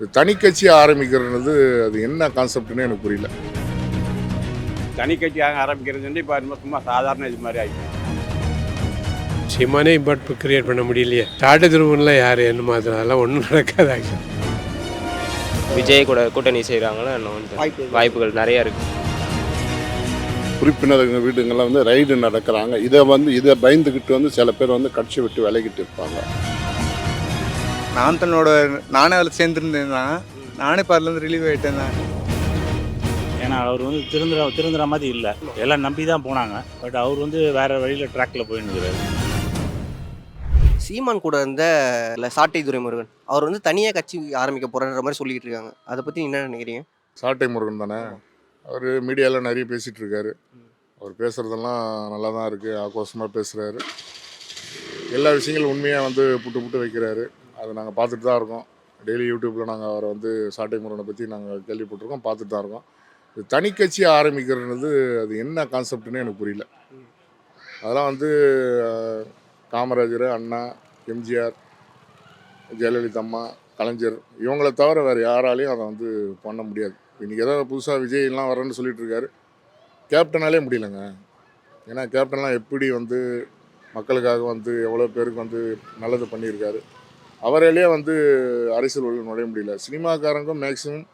இது தனி கட்சி ஆரம்பிக்கிறது அது என்ன கான்செப்ட்னு எனக்கு புரியல. தனி கட்சியாக ஆரம்பிக்கிறது வந்து இப்போ சும்மா சாதாரண இது மாதிரி ஆகிடும் சிமானே பட் கிரியேட் பண்ண முடியலையே. டாட்டு திருமணில் யார்? என்ன மாதிரி அதெல்லாம் ஒன்றும் நடக்காது ஆக்சுவலி விஜய் கூட கூட்டணி செய்கிறாங்களோ இன்னும் வாய்ப்புகள் நிறைய இருக்குது உறுப்பினர்கள் வீடுங்களில் வந்து ரைடு நடக்கிறாங்க. இதை வந்து இதை பயந்துக்கிட்டு வந்து சில பேர் வந்து கட்சி விட்டு விலகிட்டு இருப்பாங்க. நான் தன்னோட நானே அதில் சேர்ந்துருந்தேன்னா நானே பாரிலேருந்து ரிலீவ் ஆகிட்டேன் தான் ஏன்னா அவர் வந்து திருந்துற திருந்துற மாதிரி இல்லை. எல்லாம் நம்பி தான் போனாங்க. பட் அவர் வந்து வேற வழியில் ட்ராக்ல போயின்னு சீமான் கூட இருந்த இல்ல சாட்டை துரைமுருகன் அவர் வந்து தனியாக கட்சி ஆரம்பிக்க போறன்ற மாதிரி சொல்லிட்டு இருக்காங்க. அதை பத்தி என்ன நினைக்கிறீங்க? சாட்டை முருகன் தானே? அவர் மீடியாவில் நிறைய பேசிகிட்டு இருக்காரு. அவர் பேசுகிறதெல்லாம் நல்லா தான் இருக்குது ஆக்ரோஷமாக பேசுகிறாரு எல்லா விஷயங்களும் உண்மையாக வந்து புட்டு புட்டு வைக்கிறாரு. அதை நாங்கள் பார்த்துட்டு தான் இருக்கோம். டெய்லி யூடியூப்பில் நாங்கள் அவரை வந்து சாட்டை முருகனை பற்றி நாங்கள் கேள்விப்பட்டிருக்கோம் பார்த்துட்டு தான் இருக்கோம். இது தனி ஆரம்பிக்கிறது அது என்ன கான்செப்ட்னு எனக்கு புரியல. அதெல்லாம் வந்து காமராஜர் அண்ணா எம்ஜிஆர் ஜெயலலிதா அம்மா கலைஞர் இவங்களை தவிர வேறு யாராலையும் அதை வந்து பண்ண முடியாது. இன்றைக்கி ஏதாவது புதுசாக விஜய்லாம் வரேன்னு சொல்லிட்டு இருக்காரு. கேப்டனாலே முடியலங்க. ஏன்னா கேப்டன்லாம் எப்படி வந்து மக்களுக்காக வந்து எவ்வளோ பேருக்கு வந்து நல்லது பண்ணியிருக்காரு. அவராலேயே வந்து அரசியல் உள்ள நுழைய முடியல. சினிமாக்காரங்க மேக்ஸிமம்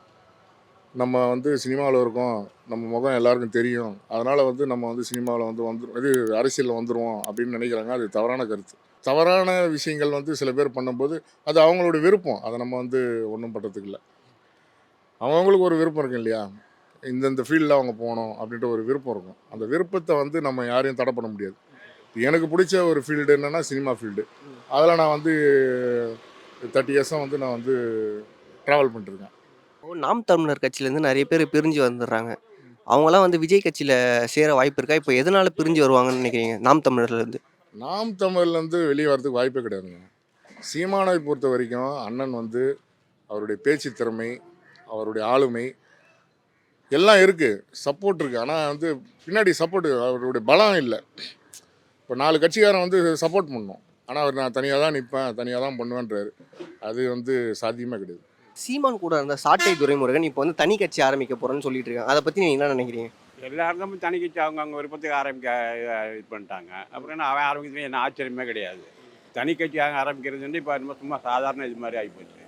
நம்ம வந்து சினிமாவில் இருக்கோம். நம்ம முகம் எல்லாருக்கும் தெரியும். அதனால் வந்து நம்ம வந்து சினிமாவில் வந்து வந்து இது அரசியலில் வந்துடுவோம் அப்படின்னு நினைக்கிறாங்க. அது தவறான கருத்து. தவறான விஷயங்கள் வந்து சில பேர் பண்ணும்போது அது அவங்களோட விருப்பம். அதை நம்ம வந்து ஒன்றும் பண்ணுறதுக்கு இல்லை. அவங்களுக்கு ஒரு விருப்பம் இருக்கும் இல்லையா? இந்தந்த ஃபீல்டில் அவங்க போகணும் அப்படின்ற ஒரு விருப்பம் இருக்கும். அந்த விருப்பத்தை வந்து நம்ம யாரையும் தடை பண்ண முடியாது. எனக்கு பிடிச்ச ஒரு ஃபீல்டு என்னென்னா சினிமா ஃபீல்டு அதில் நான் வந்து தேர்ட்டி இயர்ஸாக வந்து நான் வந்து ட்ராவல் பண்ணிட்டுருக்கேன். நாம் தமிழர் கட்சியிலேருந்து நிறைய பேர் பிரிஞ்சு வந்துடுறாங்க. அவங்களாம் வந்து விஜய் கட்சியில் சேர வாய்ப்பு இருக்கா? இப்போ எதனால பிரிஞ்சு வருவாங்கன்னு நினைக்கிறீங்க நாம் தமிழர்லேருந்து? நாம் தமிழ்லேருந்து வெளியே வரதுக்கு வாய்ப்பே கிடையாதுங்க. சீமானை பொறுத்த வரைக்கும் அண்ணன் வந்து அவருடைய பேச்சு திறமை அவருடைய ஆளுமை எல்லாம் இருக்குது சப்போர்ட் இருக்குது ஆனால் வந்து பின்னாடி சப்போர்ட் அவருடைய பலம் இல்லை. இப்போ நாலு கட்சிக்காரன் வந்து சப்போர்ட் பண்ணோம் ஆனால் அவர் நான் தனியாக தான் நிற்பேன் தனியாக தான் பண்ணுவேன்றாரு. அது வந்து சாத்தியமே கிடையாது. சீமான் கூட இருந்த சாட்டை துரைமுருகன் இப்போ வந்து தனி கட்சி ஆரம்பிக்க போறேன்னு சொல்லிட்டு இருக்காங்க. அதை பத்தி நீங்க என்ன நினைக்கிறீங்க? எல்லாருக்கும் தனி கட்சி அவங்க அவங்க விருப்பத்துக்கு ஆரம்பிக்க இது பண்ணிட்டாங்க. அப்புறம் என்ன அவன் ஆரம்பிக்கிறது என்ன ஆச்சரியமே கிடையாது. தனி கட்சியாக ஆரம்பிக்கிறது வந்து இப்போ ரொம்ப சும்மா சாதாரண இது மாதிரி ஆகிப்போச்சு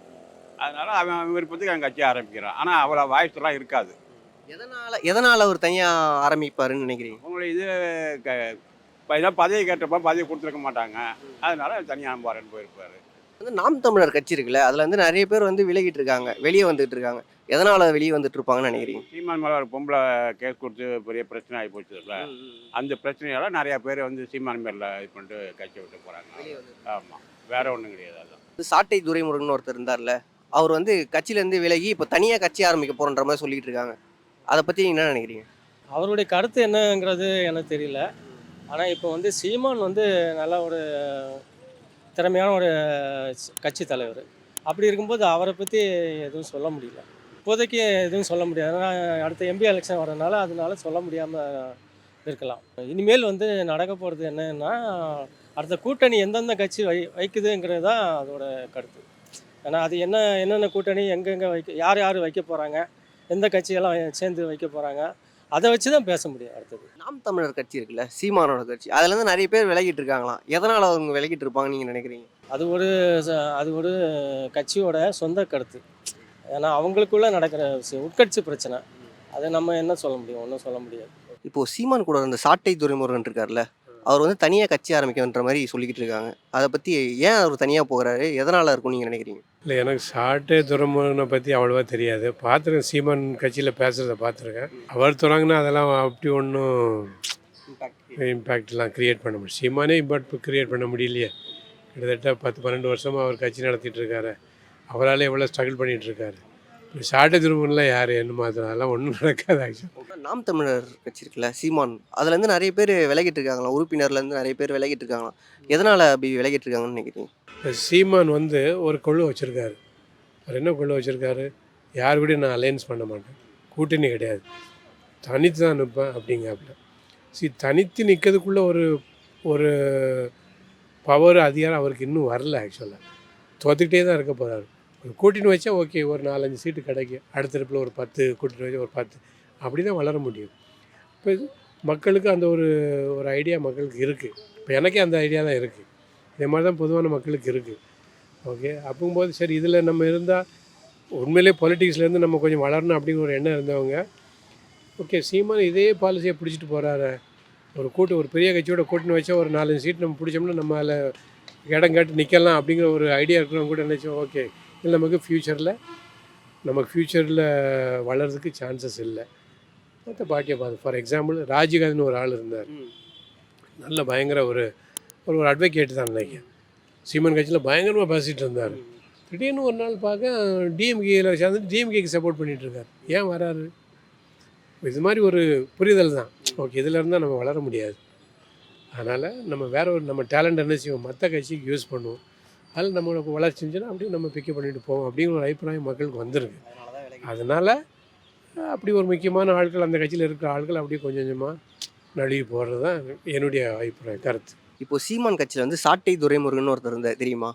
அதனால அவன் அவன் விருப்பத்துக்கு அவன் கட்சி ஆரம்பிக்கிறான். ஆனால் அவ்வளோ வாய்ஸ்லாம் இருக்காது. எதனால எதனால அவர் தனியா ஆரம்பிப்பாருன்னு நினைக்கிறீங்க? உங்களை இது க இப்போ ஏதோ பதவி கேட்டப்போ பதவி கொடுத்துருக்க மாட்டாங்க. அதனால தனியாக போகிறேன்னு போயிருப்பாரு. வந்து நாம் தமிழர் கட்சி இருக்குல்ல அதுல வந்து நிறைய பேர் வந்து விலகிட்டு இருக்காங்க வெளியே வந்துட்டு இருக்காங்க. எதனால வெளியே வந்துட்டு இருப்பாங்கன்னு நினைக்கிறீங்க? சீமான் மேலே ஒரு பொம்பளை கேஸ் கொடுத்து பெரிய பிரச்சனை ஆகி போச்சுல்ல அந்த பிரச்சனையால நிறைய பேர் வந்து சீமான் மேல இது பண்ணிட்டு கட்சி விட்டு போகிறாங்க ஆமாம் வேற ஒன்றும் கிடையாது அதான். சாட்டை துரைமுருகன் ஒருத்தர் இருந்தார்ல அவர் வந்து கட்சியில இருந்து விலகி இப்போ தனியா கட்சி ஆரம்பிக்க போறன்ற மாதிரி சொல்லிட்டு இருக்காங்க. அதை பத்தி நீங்க என்ன நினைக்கிறீங்க? அவருடைய கருத்து என்னங்கிறது எனக்கு தெரியல. ஆனால் இப்போ வந்து சீமான் வந்து நல்ல ஒரு திறமையான ஒரு கட்சி தலைவர். அப்படி இருக்கும்போது அவரை பற்றி எதுவும் சொல்ல முடியல. இப்போதைக்கு எதுவும் சொல்ல முடியாது. ஏன்னா அடுத்த எம்பி எலெக்ஷன் வரனால அதனால சொல்ல முடியாமல் இருக்கலாம். இனிமேல் வந்து நடக்க போகிறது என்னன்னா அடுத்த கூட்டணி எந்தெந்த கட்சி வை வைக்குதுங்கிறது தான் அதோட கருத்து. ஏன்னா அது என்ன என்னென்ன கூட்டணி எங்கெங்கே வைக்க யார் யார் வைக்க போகிறாங்க எந்த கட்சியெல்லாம் சேர்ந்து வைக்க போகிறாங்க அதை வச்சு தான் பேச முடியும் அடுத்தது. நாம் தமிழர் கட்சி இருக்குல்ல சீமானோட கட்சி. அதுல இருந்து நிறைய பேர் விலகிட்டு இருக்காங்களாம். எதனால அவங்க விலகிட்டு இருப்பாங்கன்னு நீங்க நினைக்கிறீங்க? அது ஒரு அது ஒரு கட்சியோட சொந்த கருத்து. ஏன்னா அவங்களுக்குள்ள நடக்கிற விஷயம் உட்கட்சி பிரச்சனை. அதை நம்ம என்ன சொல்ல முடியும்? ஒன்றும் சொல்ல முடியாது. இப்போ சீமான் கூட இருந்த சாட்டை துரைமுருகன் இருக்கார்ல அவர் வந்து தனியா கட்சி ஆரம்பிக்கன்ற மாதிரி சொல்லிக்கிட்டு இருக்காங்க. அதை பத்தி ஏன் அவர் தனியா போகிறாரு எதனால இருக்கும் நீங்க நினைக்கிறீங்க? இல்லை எனக்கு சாட்டே துரமுகனை பற்றி அவ்வளோவா தெரியாது. பார்த்துருக்கேன் சீமான் கட்சியில் பேசுகிறத பார்த்துருக்கேன். அவர் தொடங்கினா அதெல்லாம் அப்படி ஒன்றும் இம்பேக்ட்லாம் க்ரியேட் பண்ண முடியும் சீமானே இம்பாக்ட் க்ரியேட் பண்ண முடியலையே. கிட்டத்தட்ட பத்து பன்னெண்டு வருஷமாக அவர் கட்சி நடத்திட்டு இருக்காரு. அவரால் எவ்வளோ ஸ்ட்ரகிள் பண்ணிகிட்டு இருக்காரு. இப்போ சாட்டை திருமணில் யார்? என்ன மாதிரி? அதெல்லாம் ஒன்றும் நடக்காது ஆக்சுவலி நாம் தமிழர் கட்சி இருக்குல்ல சீமான் அதுலேருந்து நிறைய பேர் விலகிட்டு இருக்காங்களாம். உறுப்பினர்லேருந்து நிறைய பேர் விலகிட்டு இருக்காங்களா எதனால் அப்படி விலகிட்டு இருக்காங்கன்னு நினைக்கிறீங்க? இப்போ சீமான் வந்து ஒரு கொள்ளு வச்சுருக்காரு. அவர் என்ன கொள்ளு வச்சுருக்காரு? யார் கூடயும் நான் அலையன்ஸ் பண்ண மாட்டேன். கூட்டணி கிடையாது. தனித்து தான் நிற்பேன் அப்படிங்காப்புல சரி தனித்து நிற்கிறதுக்குள்ளே ஒரு ஒரு பவர் அதிகாரம் அவருக்கு இன்னும் வரல ஆக்சுவலாக தோத்துக்கிட்டே தான் இருக்க போகிறாரு ஒரு கூட்டின்னு வச்சா ஓகே ஒரு நாலஞ்சு சீட்டு கிடைக்கும். அடுத்தடுப்பில் ஒரு பத்து கூட்டின்னு வச்சா ஒரு பத்து. அப்படி தான் வளர முடியும். இப்போ மக்களுக்கு அந்த ஒரு ஒரு ஐடியா மக்களுக்கு இருக்குது இப்போ எனக்கே அந்த ஐடியா தான் இருக்குது இதே மாதிரி தான் பொதுவான மக்களுக்கு இருக்குது ஓகே அப்போங்கும்போது சரி இதில் நம்ம இருந்தால் உண்மையிலே பொலிட்டிக்ஸ்லேருந்து நம்ம கொஞ்சம் வளரணும் அப்படிங்கிற ஒரு எண்ணம் இருந்தவங்க ஓகே சீமான் இதே பாலிசியை பிடிச்சிட்டு போகிறாரு ஒரு கூட்டு ஒரு பெரிய கட்சியோட கூட்டணி வச்சா ஒரு நாலஞ்சு சீட் நம்ம பிடிச்சோம்னா நம்ம அதில் இடம் கேட்டு நிற்கலாம் அப்படிங்கிற ஒரு ஐடியா இருக்கிறவங்க கூட நினச்சோம் ஓகே இல்லை நமக்கு ஃப்யூச்சரில் நமக்கு ஃப்யூச்சரில் வளர்றதுக்கு சான்சஸ் இல்லை. மற்ற பாக்கிய பார்த்து ஃபார் எக்ஸாம்பிள் ராஜீவ்காந்தின்னு ஒரு ஆள் இருந்தார். நல்ல பயங்கர ஒரு ஒரு ஒரு அட்வொகேட் தான் நினைக்கிறேன் சீமன் கட்சியில் பயங்கரமாக பேசிகிட்டு இருந்தார். திடீர்னு ஒரு நாள் பார்க்க டிஎம்கேயில் சேர்ந்து டிஎம்கேக்கு சப்போர்ட் பண்ணிகிட்ருக்கார் இருக்கார். ஏன் வராரு? இது மாதிரி ஒரு புரிதல் தான். ஓகே இதில் இருந்தால் நம்ம வளர முடியாது. அதனால் நம்ம வேறு ஒரு நம்ம டேலண்ட் என்ன செய்வோம்? மற்ற கட்சிக்கு யூஸ் பண்ணுவோம். அதில் நம்மளுக்கு வளர்ச்சி இருந்துச்சுன்னா அப்படியே நம்ம பிக்கப் பண்ணிட்டு போவோம் அப்படிங்கிற ஒரு அபிப்பிராயம் மக்களுக்கு வந்துருக்கு. அதனால் அப்படி ஒரு முக்கியமான ஆட்கள் அந்த கட்சியில் இருக்கிற ஆட்கள் அப்படியே கொஞ்சம் கொஞ்சமாக நழுவி போடுறது தான் என்னுடைய அபிப்பிராயம் கருத்து. இப்போ சீமான் கட்சியில் வந்து சாட்டை துரைமுருகன் ஒருத்தர் இருந்தார் தெரியுமா?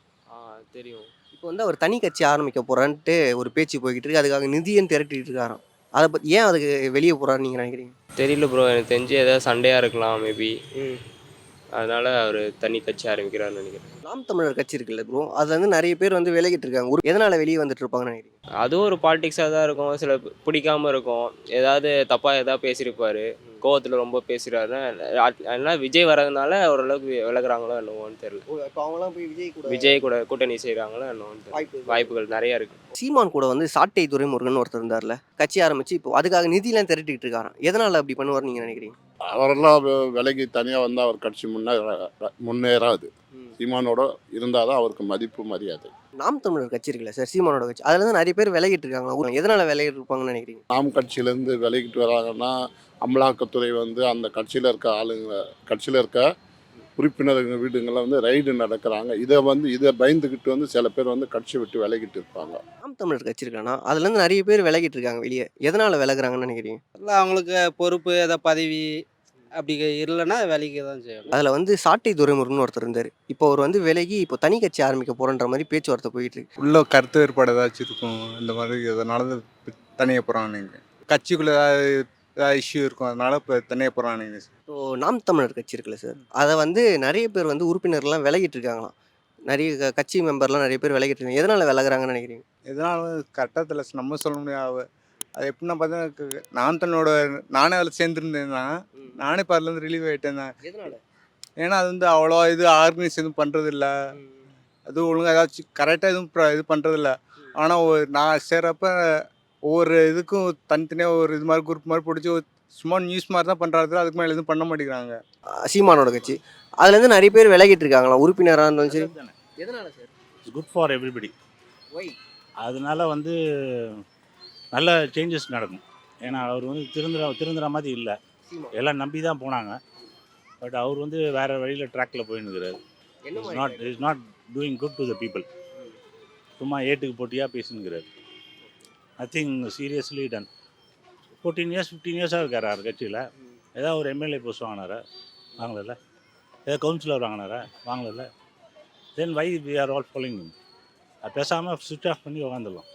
தெரியும். இப்போ வந்து அவர் தனி கட்சி ஆரம்பிக்க போகிறான்ட்டு ஒரு பேச்சு போய்கிட்டு இருக்கு. அதுக்காக நிதியம் திரட்டிட்டு இருக்காராம். அதை பற்றி ஏன் அதுக்கு வெளியே போகிறான்னு நீங்கள் நினைக்கிறீங்க? தெரியல ப்ரோ எனக்கு தெரிஞ்சு ஏதாவது சண்டையாக இருக்கலாம் மேபி அதனால் அவர் தனி கட்சி ஆரம்பிக்கிறாருன்னு நினைக்கிறேன். நாம் தமிழர் கட்சி இருக்குல்ல ப்ரோ அதில் வந்து நிறைய பேர் வந்து விலகிட்டு இருக்காங்க. ஒரு எதனால் வெளியே வந்துட்டு இருப்பாங்கன்னு நினைக்கிறீங்க? அதுவும் ஒரு பாலிடிக்ஸாக தான் இருக்கும். சில பிடிக்காம இருக்கும். ஏதாவது தப்பாக ஏதாவது பேசியிருப்பாரு. கோவத்தில் ரொம்ப பேசுகிறாரு அதனால் விஜய் வர்றதுனால ஓரளவுக்கு விலகுறாங்களோ என்னவோன்னு தெரியல. இப்போ அவங்களாம் போய் விஜய் கூட விஜய் கூட கூட்டணி செய்கிறாங்களோ என்னவோன்னு வாய்ப்புகள் நிறையா இருக்குது சீமான் கூட வந்து சாட்டை துரைமுருகன் ஒருத்தர் இருந்தார்ல கட்சி ஆரம்பிச்சு இப்போ அதுக்காக நிதியெல்லாம் திரட்டிட்டு இருக்காராம். எதனால் அப்படி பண்ணுவார் நீங்கள் நினைக்கிறீங்க? அவரெல்லாம் வி- விலகி தனியாக வந்தால் அவர் கட்சி முன்னேற முன்னேறாது. சீமானோட இருந்தால் தான் அவருக்கு மதிப்பு மரியாதை. நாம் தமிழர் கட்சி இருக்குல்ல சார்? சீமானோட கட்சி. அதுல இருந்து நிறைய பேர் விலகிட்டு இருக்காங்க. எதனால விலகிட்டு இருப்பாங்கன்னு நினைக்கிறீங்க? நாம் கட்சியிலேருந்து விலகிட்டு வராங்கன்னா அமலாக்கத்துறை வந்து அந்த கட்சியில் இருக்க ஆளுங்க கட்சியில் இருக்க உறுப்பினர்கள் வீடுங்களில் வந்து ரைடு நடக்கிறாங்க. இதை வந்து இதை பயந்துக்கிட்டு வந்து சில பேர் வந்து கட்சி விட்டு விலகிட்டு இருப்பாங்க. நாம் தமிழர் கட்சி இருக்கானா அதுல இருந்து நிறைய பேர் விலகிட்டு இருக்காங்க வெளியே. எதனால விலகுறாங்கன்னு நினைக்கிறீங்க? இல்லை அவங்களுக்கு பொறுப்பு ஏதோ பதவி அப்படி இல்லைன்னா வேலைக்கு தான் செய்யணும். அதுல வந்து சாட்டை துரைமுருகன் ஒருத்தர் இருந்தார். இப்போ அவர் வந்து விலகி இப்போ தனி கட்சி ஆரம்பிக்க போறன்ற மாதிரி பேச்சுவார்த்தை போயிட்டு இருக்கு. உள்ள கருத்து வேறுபாடு ஏதாச்சும் இருக்கும்? இந்த மாதிரி அதனால தனியாக போகிறான் நீங்கள் கட்சிக்குள்ளே ஏதாவது இஷ்யூ இருக்கும் அதனால இப்போ தனியாக போகிறான் நீங்கள் இப்போ நாம் தமிழர் கட்சி இருக்குல்ல சார் அதை வந்து நிறைய பேர் வந்து உறுப்பினர்லாம் விலகிட்டு இருக்காங்களாம். நிறைய க- கட்சி மெம்பர்லாம் நிறைய பேர் விலகிட்டு இருக்காங்க. எதனால விலகுறாங்கன்னு நினைக்கிறீங்க? எதனால தெரியல நம்ம சொல்ல முடியாது அது எப்படின்னா பார்த்தா நான் தன்னோட நானே அதில் சேர்ந்துருந்தேன்னா நானே இப்போ அதுலேருந்து ரிலீவ் ஆகிட்டேன் தான் ஏன்னா அது வந்து அவ்வளோ இது ஆர்கனைஸ் எதுவும் பண்ணுறது இல்ல அது ஒழுங்காக ஏதாச்சும் கரெக்டாக எதுவும் ப்ர- இது பண்ணுறது இல்ல ஆனால் ஒரு நான் சேர்றப்ப ஒவ்வொரு இதுக்கும் தனித்தனியாக ஒரு இது மாதிரி குரூப் மாதிரி பிடிச்சி ஒரு சும்மா நியூஸ் மாதிரி தான் பண்ணுறாரு அதுக்கு மேலே எதுவும் பண்ண மாட்டேங்கிறாங்க. சீமானோட கட்சி. அதுல இருந்து நிறைய பேர் விலகிட்டு இருக்காங்களாம் உறுப்பினராக இருந்தாலும் சரி. எதனால sir? It's good for everybody why அதனால வந்து நல்ல சேஞ்சஸ் நடக்கும். ஏன்னா அவர் வந்து திருந்துற திருந்துற மாதிரி இல்லை. எல்லாம் நம்பி தான் போனாங்க. பட் அவர் வந்து வேற வழியில் ட்ராக்ல போயின்னு இருக்கிறாரு. Is not is not doing good to the people சும்மா ஏட்டுக்கு போட்டியாக பேசினுக்கிறார் nothing seriously done fourteen years fifteen இயர்ஸாக இருக்கார் அவர் கட்சியில்? ஏதாவது ஒரு எம்எல்ஏ போஸ்ட் வாங்கினாரா? வாங்கல ஏதாவது கவுன்சிலர் வாங்கினாரா? வாங்கல then why we are all following பேசாமல் சுவிட்ச் ஆஃப் பண்ணி உட்காந்துடலாம்